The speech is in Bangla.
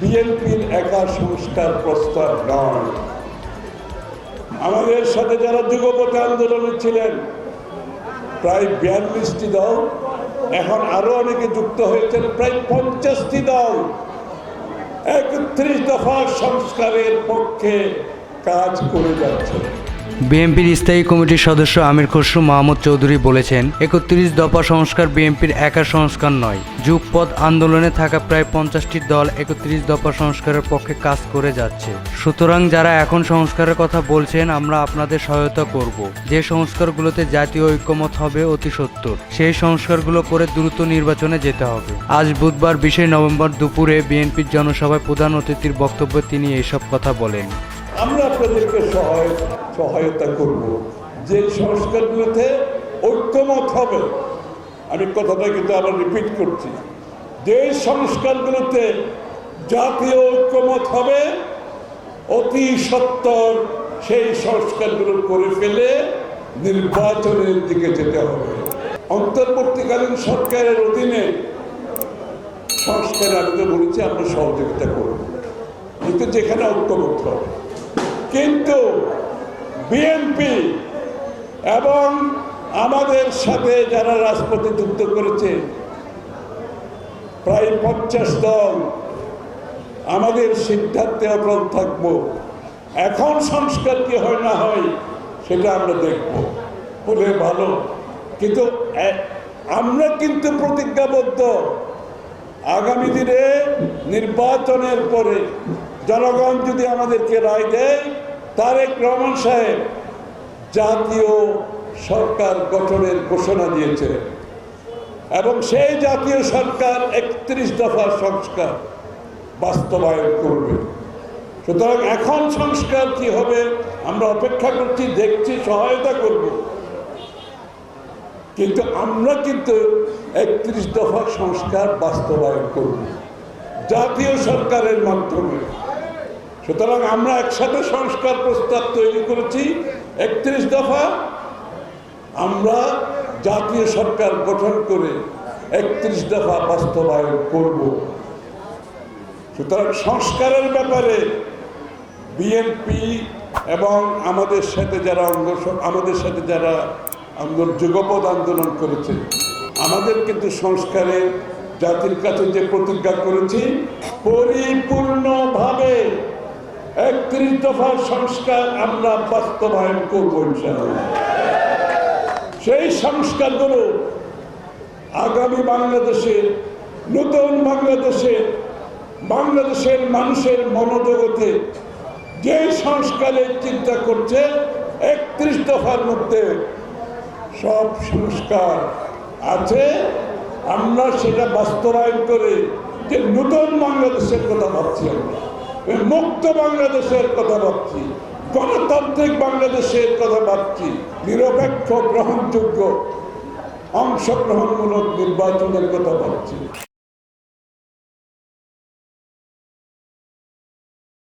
বিএনপির একা সংস্কার প্রস্তাব নয়। আমাদের সাথে যারা যুগপথে আন্দোলনে ছিলেন, প্রায় বিয়াল্লিশটি দল, এখন আরও অনেকে যুক্ত হয়েছেন, প্রায় পঞ্চাশটি দল একত্রিশ দফা সংস্কারের পক্ষে কাজ করে যাচ্ছে। বিএনপির স্থায়ী কমিটির সদস্য আমির খসরু মাহমুদ চৌধুরী বলেছেন, একত্রিশ দফা সংস্কার বিএনপির একা সংস্কার নয়। যুগপথ আন্দোলনে থাকা প্রায় পঞ্চাশটি দল একত্রিশ দফা সংস্কারের পক্ষে কাজ করে যাচ্ছে। সুতরাং যারা এখন সংস্কারের কথা বলছেন, আমরা আপনাদের সহায়তা করব। যে সংস্কারগুলোতে জাতীয় ঐক্যমত হবে, অতি সত্তর। সেই সংস্কারগুলো করে দ্রুত নির্বাচনে যেতে হবে। আজ বুধবার বিশে নভেম্বর দুপুরে বিএনপির জনসভায় প্রধান অতিথির বক্তব্যে তিনি এসব কথা বলেন। আমরা আপনাদেরকে সহায় সহায়তা করব। যে সংস্কারগুলোতে ঐক্যমত হবে, আমি কথাটা কিন্তু আবার রিপিট করছি। যে সংস্কারগুলোতে জাতীয় ঐক্যমত হবে, অতি সত্তর সেই সংস্কারগুলো করে ফেলে নির্বাচনের দিকে যেতে হবে। অন্তর্বর্তীকালীন সরকারের অধীনে সংস্কার, আমি তো বলেছি, আমরা সহযোগিতা করব। কিন্তু যেখানে ঐক্যমত হবে কিন্তু বিএনপি এবং আমাদের সাথে যারা রাজপথে করেছে, প্রায় পঞ্চাশ দল আমাদের সিদ্ধান্তে অটল থাকব। এখন সংস্কার কি হয় না হয়, সেটা আমরা দেখব। বলে ভালো। কিন্তু আমরা কিন্তু প্রতিজ্ঞাবদ্ধ। আগামী দিনে নির্বাচনের পরে জনগণ যদি আমাদেরকে রায় দেয়, তারেক রহমান সাহেব জাতীয় সরকার গঠনের ঘোষণা দিয়েছে। এবং সেই জাতীয় সরকার একত্রিশ দফা সংস্কার বাস্তবায়ন করবে। সুতরাং এখন সংস্কার কি হবে, আমরা অপেক্ষা করছি, দেখছি, সহায়তা করব। কিন্তু আমরা কিন্তু একত্রিশ দফা সংস্কার বাস্তবায়ন করব। জাতীয় সরকারের মাধ্যমে। সুতরাং আমরা একসাথে সংস্কার প্রস্তাব তৈরি করেছি। একত্রিশ দফা আমরা জাতীয় সরকার গঠন করে একত্রিশ দফা বাস্তবায়ন করব। সুতরাং সংস্কারের ব্যাপারে বিএনপি এবং আমাদের সাথে যারা অঙ্গ আমাদের সাথে যারা আন্দোলন যুগপৎ আন্দোলন করেছে, আমাদের কিন্তু সংস্কারের জাতির কাছে যে প্রতিজ্ঞা করেছি পরিপূর্ণভাবে একত্রিশ দফার সংস্কার আমরা বাস্তবায়ন করব সেই সংস্কারগুলো আগামী বাংলাদেশের নতুন বাংলাদেশের বাংলাদেশের মানুষের মনোজগতে যে সংস্কারের চিন্তা করছে, একত্রিশ দফার মধ্যে সব সংস্কার আছে। আমরা সেটা বাস্তবায়ন করে যে নতুন বাংলাদেশের কথা ভাবছি আমরা। মুক্ত বাংলাদেশের কথা ভাবছি গণতান্ত্রিক বাংলাদেশের কথা ভাবছি নিরপেক্ষ গ্রহণযোগ্য অংশগ্রহণমূলক নির্বাচনের কথা ভাবছি।